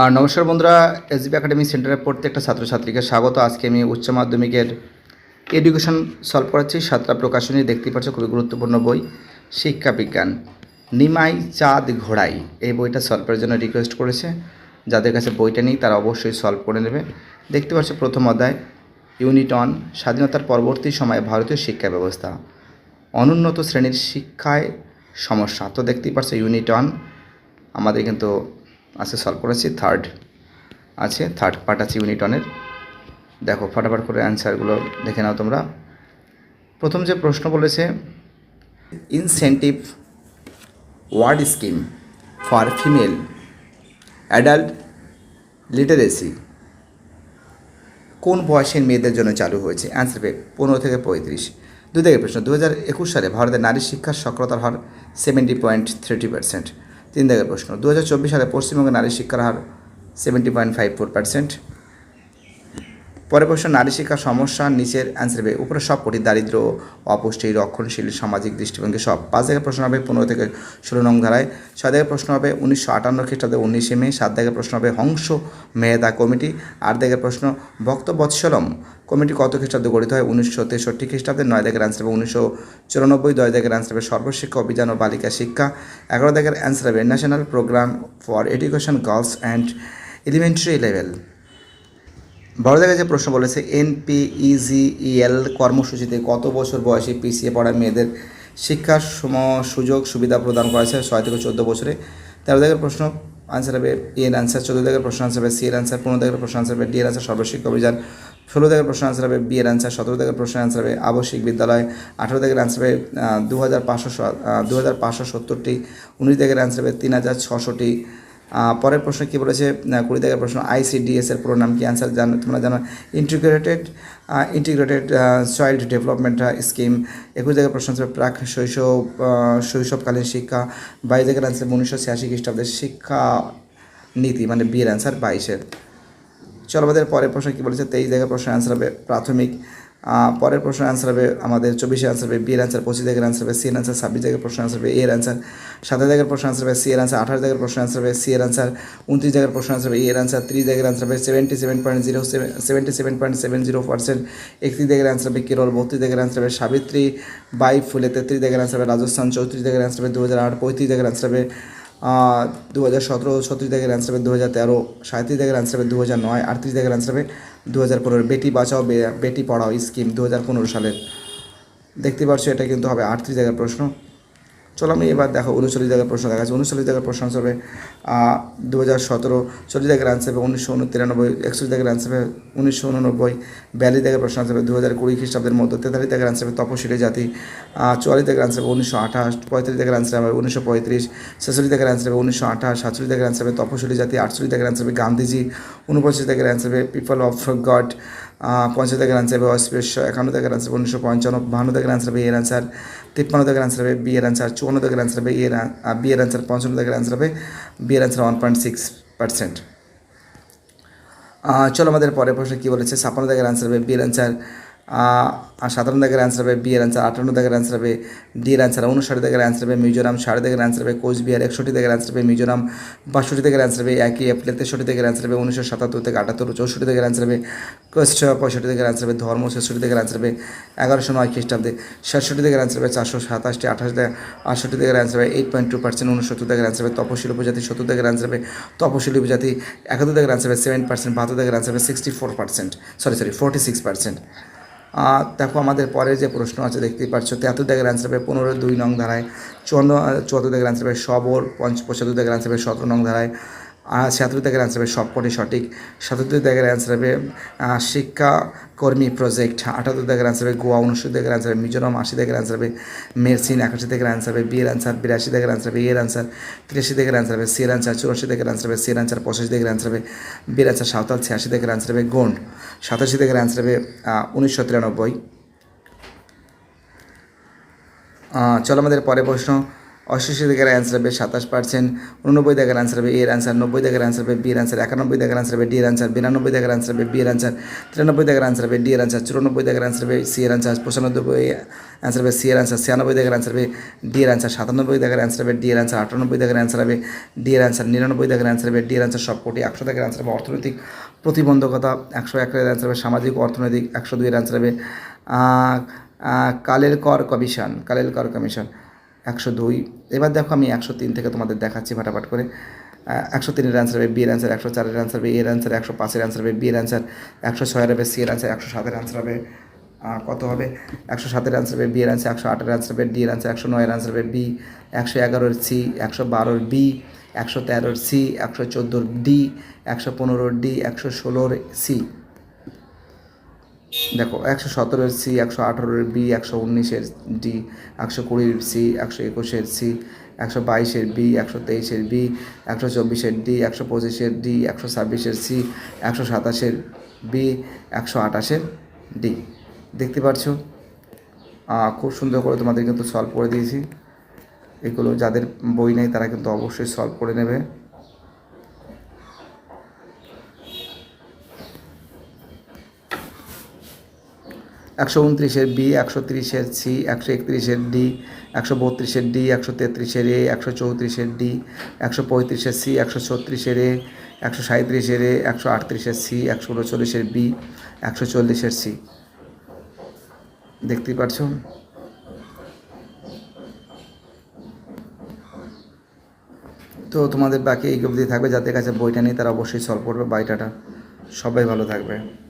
আর নমস্কার বন্ধুরা SB academy সেন্টারের প্রত্যেকটা ছাত্রছাত্রীকে স্বাগত। আজকে আমি উচ্চ মাধ্যমিকের এডুকেশন সলভ করাচ্ছি। সাতটা প্রকাশনী দেখতে পাচ্ছ, খুবই গুরুত্বপূর্ণ বই, শিক্ষা বিজ্ঞান। নিমাই চাঁদ ঘোড়াই এই বইটা সলভের জন্য রিকোয়েস্ট করেছে। যাদের কাছে বইটা নেই, তারা অবশ্যই সলভ করে নেবে। দেখতে পাচ্ছ প্রথম অধ্যায় ইউনিট অন স্বাধীনতার পরবর্তী সময়ে ভারতীয় শিক্ষা ব্যবস্থা। অনুন্নত শ্রেণির শিক্ষায় সমস্যা। তো দেখতেই পাচ্ছ ইউনিট অন আমাদের কিন্তু আজকে সলভ করেছি থার্ড আছে থার্ড পার্ট আছে ইউনিট ওয়ানের দেখো, ফটাফট করে অ্যান্সারগুলো দেখে নাও তোমরা। প্রথম যে প্রশ্ন বলেছে incentive award scheme for female adult literacy কোন বয়সের মেয়েদের জন্য চালু হয়েছে? অ্যান্সার পে পনেরো থেকে পঁয়ত্রিশ। দুই থেকে প্রশ্ন দু হাজার একুশ সালে ভারতের নারী শিক্ষার সাক্ষরতার হার সেভেন্টি পয়েন্ট থ্রিটি পার্সেন্ট তিন দাগের প্রশ্ন। দু হাজার চব্বিশ সালে পশ্চিমবঙ্গে নারী শিক্ষার হার seventy point five four percent পরে প্রশ্ন, নারী শিক্ষার সমস্যা নিচের অ্যান্সার হবে উপরে সব কটি, দারিদ্র, অপুষ্টি, রক্ষণশীল, সামাজিক দৃষ্টিভঙ্গি সব। পাঁচ থেকে প্রশ্ন হবে পনেরো থেকে ষোলো নং ধারায়। ছয় থেকে প্রশ্ন হবে উনিশশো আটান্ন খ্রিস্টাব্দে উনিশে মে। সাত থেকে প্রশ্ন হবে হংস মেহতা কমিটি। আট থেকে প্রশ্ন, ভক্ত বৎসলম কমিটি কত খ্রিস্টাব্দে গঠিত হয়? উনিশশো তেষট্টি খ্রিস্টাব্দে নয় থেকে অ্যান্সার হবে। উনিশশো চুরানব্বই, দশ থেকে অ্যান্সার হবে সর্বশিক্ষা, অভিযান ও বালিকা শিক্ষা। এগারো থেকে অ্যান্সার হবে national programme for education girls and elementary level বড় জায়গায় যে প্রশ্ন বলেছে এনপিইজিইএল কর্মসূচিতে কত বছর বয়সে পিছিয়ে পড়া মেয়েদের শিক্ষার সম সুযোগ সুবিধা প্রদান করা হয়েছে ছয় থেকে চোদ্দ বছরে। তেরো দাগের প্রশ্ন আনসার হবে এর আনসার চোদ্দ দাগের প্রশ্ন আনসার হবে সি এর অ্যান্সার পনেরো দাগের প্রশ্ন আনসার হবে ডি এর অ্যান্সার সর্বশিক্ষা অভিযান। ষোলো দাগের প্রশ্ন আনসার হবে বি এর অ্যান্সার সতেরো দাগের প্রশ্ন আনসার হবে আবাসিক বিদ্যালয়। আঠেরো দাগের অ্যান্সার হবে দু হাজার পাঁচশো দু হাজার পাঁচশো সত্তরটি। উনিশ দাগের অ্যান্সার হবে তিন হাজার ছশোটি। পরের প্রশ্ন কী বলেছে? কুড়ি দাগের প্রশ্ন। আইসিডিএস এর পুরো নাম কি? অ্যান্সার জানো, তোমরা জানো integrated integrated child development scheme একুশ দাগের প্রশ্ন হচ্ছে প্রাক শৈশব শৈশবকালীন শিক্ষা। বাইশ দাগের অ্যান্সার উনিশশো ছিয়াশি খ্রিস্টাব্দের শিক্ষা নীতি মানে বিয়ের অ্যান্সার বাইশের। চলো আমাদের পরের প্রশ্ন কী বলেছে? তেইশ জায়গায় প্রশ্ন অ্যান্সার হবে প্রাথমিক। পরের প্রশ্ন অ্যান্সার হবে আমাদের চব্বিশে অ্যান্সার হবে, বিয়ের অ্যান্সার পঁচিশ জায়গার অ্যান্সার হবে সি এর অ্যান্সার ছাব্বিশ জায়গার প্রশ্ন অ্যান্সার হবে এর অ্যান্সার সাতাশ জায়গার প্রশ্ন অ্যান্সার হবে, সি এর অ্যান্সার আঠাশ জায়গার প্রশ্ন অ্যান্সার হবে, সি এর অ্যান্সার উনত্রিশ জায়গার প্রশ্ন অ্যান্সার হবে এর অ্যান্সার ত্রিশ জায়গার অ্যান্সার হবে seventy seven point zero seventy seven point seven zero percent একত্রিশ জায়গার অ্যান্সার হবে কেরল, বত্রিশ জায়গার অ্যান্সার হবে সাবিত্রী বাই ফুলে তেত্রিশ জায়গার অ্যান্সার হবে রাজস্থান, চৌত্রিশ জায়গার অ্যান্সার হবে দু হাজার আট, পঁয়ত্রিশ জায়গার অ্যান্সার হবে দু হাজার সতেরো, ছত্রিশ জায়গার অ্যান্সার হবে দু হাজার তেরো সাঁত্রিশ জায়গার অ্যান্সার হবে দু হাজার নয়, আটত্রিশ জায়গার অ্যান্সার হবে দু হাজার পনেরো, বেটি বাঁচাও বেটি পড়াও স্কিম দু হাজার পনেরো সালের। দেখতে পাচ্ছ এটা কিন্তু হবে আটত্রিশ জায়গার প্রশ্ন। চলো আমি এবার দেখো উনচল্লিশ জায়গার প্রশ্ন দেখা যাচ্ছে উনচল্লিশ জায়গার প্রশ্ন আনসার হবে দু হাজার সতেরো চল্লিশ জায়গার আনসার হবে উনিশশো উনতিরানব্বই একষট্টি জায়গার আনসার হবে উনিশশো উননব্বই বিয়াল্লিশ জায়গার প্রশ্ন আনসার হবে দু হাজার কুড়ি খ্রিস্টাব্দের মধ্যে তেতাল্লিশ জায়গার আনসার হবে তপশিলি জাতি চুয়াল্লিশ জায়গার আনসার হবে উনিশশো আঠাশ পঁয়ত্রিশ জায়গার আনসার হবে উনিশশো পঁয়ত্রিশ ছেচল্লিশ জায়গার আনসার হবে উনিশশো আঠাশ সাতচল্লিশ জায়গার আনসার হবে তপশিলি জাতি আটচল্লিশ জায়গার আনসার হবে গান্ধীজি উনপঞ্চাশ জায়গার আনসার হবে পিপল অফ গড পঞ্চাশ থেকে আনসার হবে অস্পৃশ্য একান্ন থেকে আনসার হবে, উনিশশো পঞ্চান্ন, বাহান্ন থেকে আনসার হবে, এর আনসার তিপ্পান্ন থেকে আনসার হবে বি এর আনসার চুয়ান্ন থেকে আনসার হবে, এর বি এর আনসার পঞ্চান্ন থেকে আনসার হবে বি এর answer one point six percent চলো আমাদের পরের প্রশ্ন কী বলেছে? ছাপ্পান্ন থেকে আনসার হবে বি এর অ্যান্সার সাতান্ন দাগের অ্যান্সার হবে বি এর অ্যান্সার আটান্ন দাগের অ্যান্সার হবে ডি এর অ্যান্সার উনষাট দাগের অ্যান্সার হবে মিজোরাম ষাট দাগের অ্যান্সার হবে কোচবিহার একষট্টি দাগের অ্যান্সার হবে মিজোরাম বাষট্টি দাগের অ্যান্সার হবে একই এপ্রিল তেষট্টি দাগের অ্যান্সার হবে উনিশশো সাতাত্তর থেকে আটাত্তর চৌষট্টি দাগের অ্যান্সার হবে কোস্ট পঁয়ষট্টি দাগের অ্যান্সার হবে ধর্ম ছেষট্টি দাগের অ্যান্সার হবে এগারোশো নয় খ্রিস্টাব্দে সাতষট্টি দাগের অ্যান্সার হবে চারশো সাতাশটি আঠাশ আটষট্টি দাগের অ্যান্সার হবে এইট পয়েন্ট টু পার্সেন্ট উনসত্তর দাগের অ্যান্সার হবে তপশিল উপজাতি সত্তর দাগের অ্যান্সার হবে তপশিল উপজাতি একাত্তর দাগের অ্যান্সার হবে সেভেন পার্সেন্ট বাহাত্তর দাগের অ্যান্সার হবে sixty four percent sorry sorry forty six percent দেখো আমাদের পরের যে প্রশ্ন আছে, দেখতেই পাচ্ছ তেহাত্তর দাগের অ্যান্সার হবে পনেরো দুই নং ধারায়, চুয়ান্ন চুয়াত্তর দাগের অ্যান্সার হবে সবর, পঞ্চ পঁচাত্তর দাগের অ্যান্সার হবে সতেরো নং ধারায় ছিয়াত্তর দাগের অ্যান্সার হবে সবকটি সঠিক সাতাত্তর দাগের অ্যান্সার হবে শিক্ষাকর্মী প্রজেক্ট আটাত্তর দাগের অ্যান্সার হবে গোয়া উনসত্তর দাগের অ্যান্সার হবে মিজোরাম আশি দাগের অ্যান্সার হবে মেরসিন একাশি দাগের অ্যান্সার হবে বিয়ের অ্যান্সার বিরাশি দাগের অ্যান্সার হবে এর অ্যান্সার তিরাশি দাগের অ্যান্সার হবে সির অ্যান্সার চুরাশি দাগের অ্যান্সার হবে সির অ্যান্সার পঁচাশি দাগের অ্যান্সার হবে বিয়ের অ্যান্সার সাঁওতাল ছিয়াশি দাগের অ্যান্সার হবে গোন্ড সাতাশি দাগের অ্যান্সার হবে উনিশশো তিরানব্বই চলো আমাদের পরে প্রশ্ন অষ্টাশি দাগের অ্যান্সার হবে সাতাশ পার্সেন্ট উননব্বই দাগের অ্যান্সার হবে এর অ্যান্সার নব্বই দাগের অ্যান্সার হবে বির অ্যান্সার একানব্বই দাগের অ্যান্সার হবে ডি এর অ্যান্সার বিরানব্বই দাগের অ্যান্সার হবে বি এর অ্যান্সার তিরানব্বই দাগের অ্যান্সার হবে ডি এর অ্যান্সার চুরানব্বই দাগের অ্যান্সার হবে সি এর অ্যান্সার পঁচানব্বই অ্যান্সার হবে সি এর অ্যান্সার ছিয়ানব্বই দাগের অ্যান্সার হবে ডি অ্যান্সার সাতানব্বই দাগের অ্যান্সার হবে ডি অ্যান্সার আটানব্বই দাগের অ্যান্সার হবে ডি অ্যান্সার নিরানব্বই দাগের অ্যান্সার হবে ডি এর অ্যান্সার সবকটি একশো দাগের অ্যান্সার হবে অর্থনৈতিক প্রতিবন্ধকতা একশো একের অ্যান্সার হবে সামাজিক অর্থনৈতিক একশো দুইয়ের অ্যান্সার হবে কালের কর কমিশন কালের কর কমিশন একশো দুই। এবার দেখো আমি একশো তিন থেকে তোমাদের দেখাচ্ছি ফাটাফাট করে। একশো তিনের অ্যান্সার হবে বি এর অ্যান্সার একশো চারের অ্যান্সার হবে এর অ্যান্সার একশো পাঁচের অ্যান্সার হবে বি এর অ্যান্সার একশো ছয়ের হবে সি এর অ্যান্সার একশো সাতের অ্যান্সার হবে। কত হবে? একশো সাতের অ্যান্সার হবে বি এর অ্যান্সার একশো আটের অ্যান্সার হবে ডি এর অ্যান্সার একশো নয়ের অ্যান্সার হবে বি একশো এগারোর সি একশো বারোর বি একশো তেরোর সি একশো চোদ্দোর ডি একশো পনেরোর ডি একশো ষোলোর সি দেখো, একশো সতেরোর সি, একশো আঠেরোর বি, একশো উনিশের ডি, একশো কুড়ির সি, একশো একুশের সি, একশো বাইশের বি, একশো তেইশের বি, একশো চব্বিশের ডি, একশো পঁচিশের ডি, একশো ছাব্বিশের সি, একশো সাতাশের বি, একশো আঠাশের ডি। দেখতে পাচ্ছ? খুব সুন্দর করে তোমাদের কিন্তু সলভ করে দিয়েছি। এগুলো যাদের বই নেই তারা কিন্তু অবশ্যই সলভ করে নেবে। একশো উনত্রিশের বি, একশো তিরিশের সি, একশো একত্রিশের ডি, একশো বত্রিশের ডি, একশো তেত্রিশের এ, একশো চৌত্রিশের ডি, একশো পঁয়ত্রিশের সি, একশো ছত্রিশের এ, একশো সাঁত্রিশের এ, একশো আটত্রিশের সি, একশো উনচল্লিশের বি, একশো চল্লিশের সি। দেখতেই পারছ? তো তোমাদের বাকি এই অবধি থাকবে। যাদের কাছে বইটা নেই, তারা অবশ্যই সলভ করবে। বাইটাটা সবাই ভালো থাকবে।